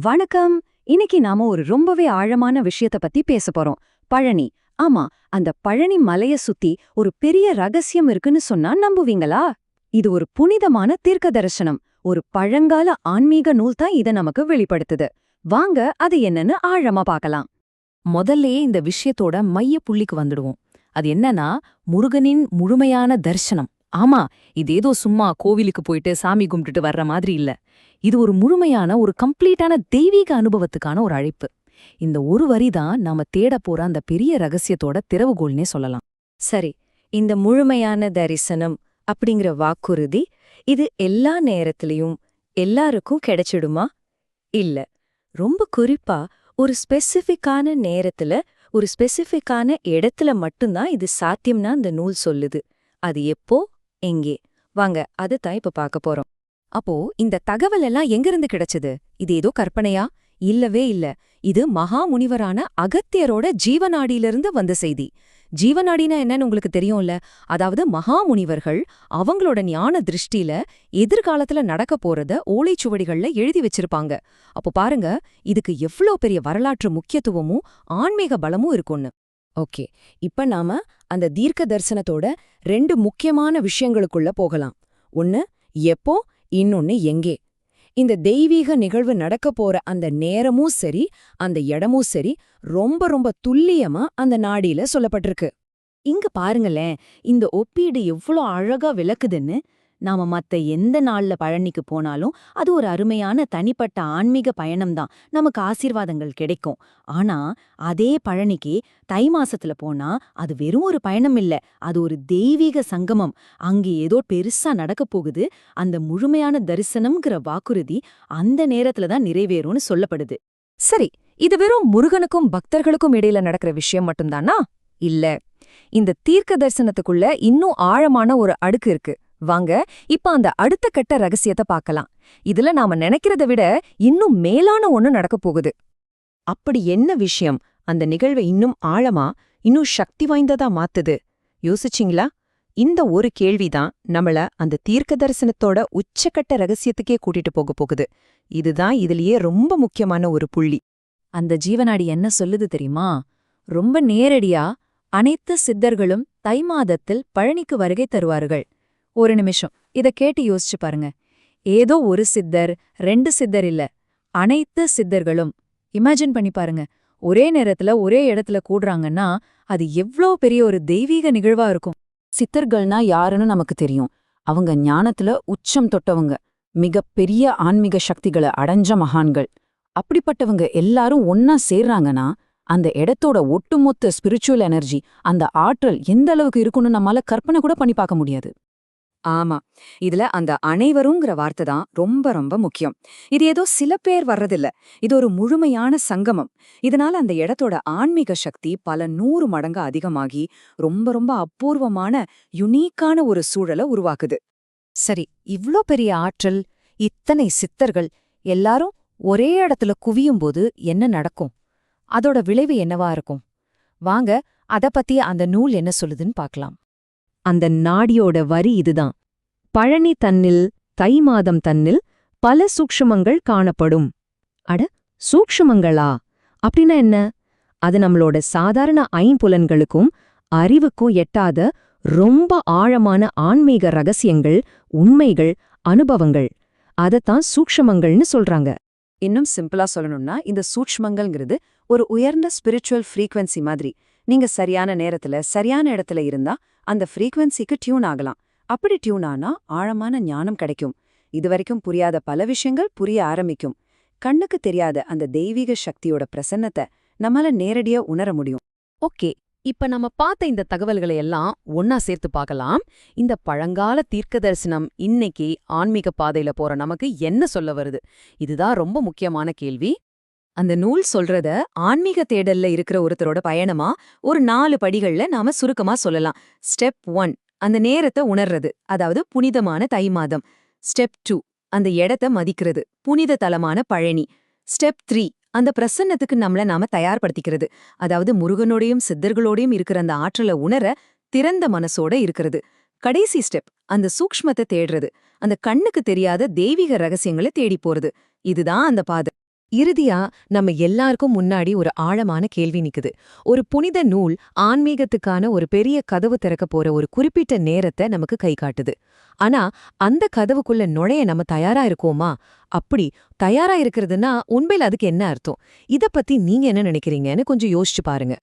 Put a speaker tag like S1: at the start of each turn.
S1: வணக்கம். இன்னைக்கு நாம ஒரு ரொம்பவே ஆழமான விஷயத்த பத்தி பேச போறோம். பழனி. ஆமா அந்த பழனி மலைய சுத்தி ஒரு பெரிய ரகசியம் இருக்குன்னு சொன்னா நம்புவீங்களா? இது ஒரு புனிதமான தீர்க்க தரிசனம். ஒரு பழங்கால ஆன்மீக நூல் தான் இத நமக்கு வெளிப்படுத்துது. வாங்க அது என்னன்னு ஆழமா பார்க்கலாம்.
S2: முதல்லயே இந்த விஷயத்தோட மைய புள்ளிக்கு வந்துடுவோம். அது என்னன்னா முருகனின் முழுமையான தரிசனம். ஆமா இது ஏதோ சும்மா கோவிலுக்கு போயிட்டு சாமி கும்பிட்டுட்டு வர்ற மாதிரி இல்ல. இது ஒரு முழுமையான ஒரு கம்ப்ளீட்டான தெய்வீக அனுபவத்துக்கான ஒரு அழைப்பு. இந்த ஒரு வரி தான் நாம தேட போற அந்த பெரிய ரகசியத்தோட திறவுகோல்னே சொல்லலாம்.
S1: சரி இந்த முழுமையான தரிசனம் அப்படிங்கிற வாக்குறுதி இது எல்லா நேரத்திலையும் எல்லாருக்கும் கிடைச்சிடுமா? இல்ல. ரொம்ப குறிப்பா ஒரு ஸ்பெசிஃபிக்கான நேரத்துல ஒரு ஸ்பெசிஃபிக்கான இடத்துல மட்டும்தான் இது சாத்தியம்னா அந்த நூல் சொல்லுது. அது எப்போ? எங்கே வாங்க அது தான் இப்ப பார்க்க போறோம். அப்போ இந்த தகவல் எல்லாம் எங்கிருந்து கிடைச்சது? இது ஏதோ கற்பனையா? இல்லவே இல்ல. இது மகா முனிவரான அகத்தியரோட ஜீவநாடியிலிருந்து வந்த செய்தி. ஜீவநாடினா என்னன்னு உங்களுக்கு தெரியும்ல? அதாவது மகா முனிவர்கள் அவங்களோட ஞான திருஷ்டில எதிர்காலத்துல நடக்க போறத ஓலைச்சுவடிகள்ல எழுதி வச்சிருப்பாங்க. அப்போ பாருங்க இதுக்கு எவ்ளோ பெரிய வரலாற்று முக்கியத்துவமும் ஆன்மீக பலமும் இருக்கும்னு.
S2: ஓகே. இப்ப நாம அந்த தீர்க்க தரிசனத்தோட ரெண்டு முக்கியமான விஷயங்களுக்குள்ள போகலாம். ஒன்னு எப்போ? இன்னொன்னு எங்கே? இந்த தெய்வீக நிகழ்வு நடக்க போற அந்த நேரமும் சரி அந்த இடமும் சரி ரொம்ப ரொம்ப துல்லியமா அந்த நாடியில சொல்லப்பட்டிருக்கு.
S1: இங்க பாருங்களேன் இந்த ஒப்பீடு எவ்ளோ அழகா விளக்குதுன்னு நாம மத்த எந்த நாள்ல பழனிக்கு போனாலும் அது ஒரு அருமையான தனிப்பட்ட ஆன்மீக பயணம்தான். நமக்கு ஆசீர்வாதங்கள் கிடைக்கும். ஆனா அதே பழனிக்கு தை மாசத்துல போனா அது வெறும் ஒரு பயணம் இல்ல. அது ஒரு தெய்வீக சங்கமம். அங்கே ஏதோ பெருசா நடக்க போகுது. அந்த முழுமையான தரிசனம்ங்கிற வாக்குறுதி அந்த நேரத்துல தான் நிறைவேறும்னு சொல்லப்படுது. சரி இது வெறும் முருகனுக்கும் பக்தர்களுக்கும் இடையில நடக்கிற விஷயம் மட்டும்தானா? இல்ல இந்த தீர்க்க தரிசனத்துக்குள்ள இன்னும் ஆழமான ஒரு அடுக்கு இருக்கு. வாங்க இப்ப அந்த அடுத்த கட்ட ரகசியத்தை பார்க்கலாம். இதுல நாம நினைக்கிறத விட இன்னும் மேலான ஒண்ணு நடக்க போகுது. அப்படி என்ன விஷயம்? அந்த நிகழ்வை இன்னும் ஆழமா இன்னும் சக்தி வாய்ந்ததா மாத்துது? யோசிச்சிங்களா? இந்த ஒரு கேள்விதான் நம்மள அந்த தீர்க்க தரிசனத்தோட உச்சக்கட்ட ரகசியத்துக்கே கூட்டிட்டு போக போகுது. இதுதான் இதுலயே ரொம்ப முக்கியமான ஒரு புள்ளி. அந்த ஜீவனாடி என்ன சொல்லுது தெரியுமா? ரொம்ப நேரடியா அனைத்து சித்தர்களும் தை மாதத்தில் பழனிக்கு வருகை தருவார்கள். ஒரு நிமிஷம். இத கேட்டு யோசிச்சு பாருங்க. ஏதோ ஒரு சித்தர் ரெண்டு சித்தர் இல்ல. அனைத்து சித்தர்களும் இமேஜின் பண்ணி பாருங்க. ஒரே நேரத்துல ஒரே இடத்துல கூடுறாங்கன்னா அது எவ்ளோ பெரிய ஒரு தெய்வீக நிகழ்வா இருக்கும்.
S2: சித்தர்கள்னா யாருன்னு நமக்கு தெரியும். அவங்க ஞானத்துல உச்சம் தொட்டவங்க. மிகப்பெரிய ஆன்மீக சக்திகளை அடைஞ்ச மகான்கள். அப்படிப்பட்டவங்க எல்லாரும் ஒன்னா சேர்றாங்கன்னா அந்த இடத்தோட ஒட்டுமொத்த ஸ்பிரிச்சுவல் எனர்ஜி அந்த ஆற்றல் எந்த அளவுக்கு இருக்குன்னு நம்மால கற்பனை கூட பண்ணி பார்க்க முடியாது.
S1: ஆமா. இதுல அந்த அனைவருங்கிற வார்த்தை தான் ரொம்ப ரொம்ப முக்கியம். இது ஏதோ சில பேர் வர்றதில்ல. இது ஒரு முழுமையான சங்கமம். இதனால அந்த இடத்தோட ஆன்மீக சக்தி பல நூறு மடங்கு அதிகமாகி ரொம்ப ரொம்ப அபூர்வமான யுனீக்கான ஒரு சூழலை உருவாக்குது. சரி இவ்ளோ பெரிய ஆற்றல் இத்தனை சித்தர்கள் எல்லாரும் ஒரே இடத்துல குவியும்போது என்ன நடக்கும்? அதோட விளைவு என்னவா இருக்கும்? வாங்க அத பத்தி அந்த நூல் என்ன சொல்லுதுன்னு பார்க்கலாம் அந்த நாடியோட வரி இதுதான். பழனி தன்னில் தை மாதம் தன்னில் பல சூக்ஷமங்கள் காணப்படும். அட சூக்ஷமங்களா? அப்படின்னா என்ன? அது நம்மளோட சாதாரண ஐம்புலன்களுக்கும் அறிவுக்கும் எட்டாத ரொம்ப ஆழமான ஆன்மீக ரகசியங்கள் உண்மைகள் அனுபவங்கள். அதைத்தான் சூக்ஷமங்கள்னு சொல்றாங்க. இன்னும் சிம்பிளா சொல்லணும்னா இந்த சூக்ஷ்மங்கள்ங்கிறது ஒரு உயர்ந்த ஸ்பிரிச்சுவல் ஃப்ரீக்வன்சி மாதிரி. நீங்க சரியான நேரத்துல சரியான இடத்துல இருந்தா அந்த ஃப்ரீக்வன்சிக்கு டியூன் ஆகலாம். அப்படி டியூன் ஆனா ஆழமான ஞானம் கிடைக்கும். இதுவரைக்கும் புரியாத பல விஷயங்கள் புரிய ஆரம்பிக்கும். கண்ணுக்கு தெரியாத அந்த தெய்வீக சக்தியோட பிரசன்னத்தை நம்மால நேரடியா உணர முடியும்.
S2: ஓகே இப்ப நம்ம பார்த்த இந்த தகவல்களை எல்லாம் ஒன்னா சேர்த்து பார்க்கலாம். இந்த பழங்கால தீர்க்க தரிசனம் இன்னைக்கு ஆன்மீக பாதையில போற நமக்கு என்ன சொல்ல வருது? இதுதான் ரொம்ப முக்கியமான கேள்வி.
S1: அந்த நூல் சொல்றத ஆன்மீக தேடல்ல இருக்கிற ஒருத்தரோட பயணமா ஒரு நாலு படிகள்ல நாம சுருக்கமா சொல்லலாம். ஸ்டெப் ஒன் அந்த நேரத்தை உணர்றது அதாவது புனிதமான தை மாதம். ஸ்டெப் டூ அந்த இடத்த மதிக்கிறது புனித தலமான பழனி. ஸ்டெப் த்ரீ அந்த பிரசன்னத்துக்கு நம்மள நாம தயார்படுத்திக்கிறது அதாவது முருகனோடையும் சித்தர்களோடையும் இருக்கிற அந்த ஆற்றலை உணர திறந்த மனசோட இருக்கிறது. கடைசி ஸ்டெப் அந்த சூக்ஷ்மத்தை தேடுறது அந்த கண்ணுக்கு தெரியாத தெய்வீக ரகசியங்களை தேடி போறது. இதுதான் அந்த பாதை.
S3: இறுதியா நம்ம எல்லாருக்கும் முன்னாடி ஒரு ஆழமான கேள்வி நிக்குது. ஒரு புனித நூல் ஆன்மீகத்துக்கான ஒரு பெரிய கதவு திறக்க போற ஒரு குறிப்பிட்ட நேரத்தை நமக்கு கை காட்டுது. ஆனா அந்த கதவுக்குள்ள நுழைய நம்ம தயாரா இருக்கோமா? அப்படி தயாரா இருக்கிறதுனா உண்மையில அதுக்கு என்ன அர்த்தம்? இத பத்தி நீங்க என்ன நினைக்கிறீங்கன்னு கொஞ்சம் யோசிச்சு பாருங்க.